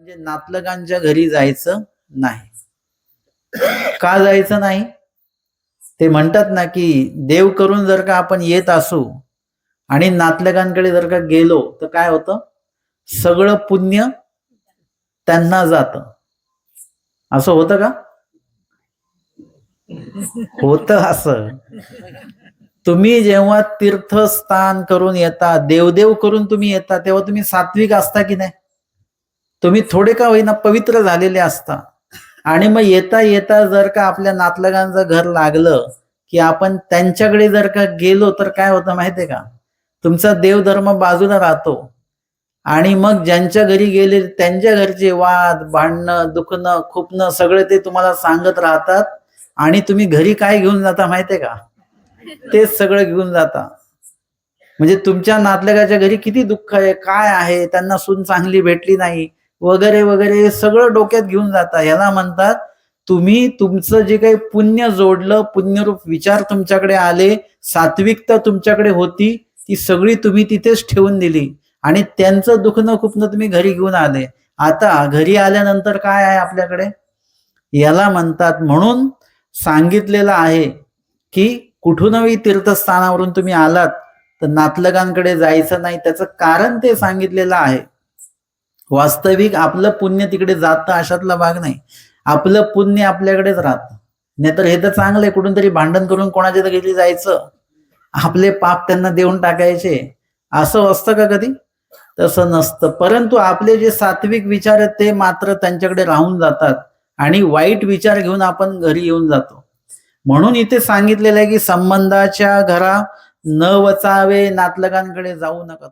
म्हणजे नातलगांच्या घरी जायचं नाही. का जायचं नाही? ते म्हणतात ना की देव करून जर का आपण येत असू आणि नातलगांकडे जर का गेलो तर काय होतं? सगळं पुण्य त्यांना जात. असं होतं का? होत असं. तुम्ही जेव्हा तीर्थस्थान करून येता देवदेव करून तुम्ही येता तेव्हा तुम्ही सात्विक असता की नाही? तुम्ही थोडे का होईना पवित्र झालेले असता. आणि मग येता येता जर का आपल्या नातलगांचं घर लागलं की आपण त्यांच्याकडे जर का गेलो तर काय होतं माहितीये का? तुमचा देवधर्म बाजूला राहतो. आणि मग ज्यांच्या घरी गेले त्यांच्या घरचे वाद भांडणं दुखणं खुपणं सगळे ते तुम्हाला सांगत राहतात. आणि तुम्ही घरी काय घेऊन जाता माहितीये का? तेच सगळं घेऊन जाता. म्हणजे तुमच्या नातलगाच्या घरी किती दुःख आहे काय आहे? त्यांना सून चांगली भेटली नाही. वगैरे वगैरे हे सगळं डोक्यात घेऊन जाता. याला म्हणतात तुम्ही तुमचं जे काही पुण्य जोडलं पुण्यरूप विचार तुमच्याकडे आले सात्विकता तुमच्याकडे होती ती सगळी तुम्ही तिथेच ठेवून दिली. आणि त्यांचं दुखणं खुपणं तुम्ही घरी घेऊन आले. आता घरी आल्यानंतर काय आहे आपल्याकडे? याला म्हणतात म्हणून सांगितलेलं आहे की कुठूनही तीर्थस्थानावरून तुम्ही आलात तर नातलगांकडे जायचं नाही त्याचं कारण ते सांगितलेलं आहे. वास्तविक आपलं पुण्य तिकडे जातं अशातला भाग नाही. आपलं पुण्य आपल्याकडेच राहतं. नाहीतर हे तर चांगलं आहे कुठून तरी भांडण करून कोणाच्या तरी जायचं. आपले पाप त्यांना देऊन टाकायचे. असं असतं का कधी? तसं नसतं. परंतु आपले जे सात्विक विचार आहेत ते मात्र त्यांच्याकडे राहून जातात आणि वाईट विचार घेऊन आपण घरी येऊन जातो. म्हणून इथे सांगितलेलं आहे की संबंधाच्या घरा न वचावे नातलगांकडे जाऊ नका.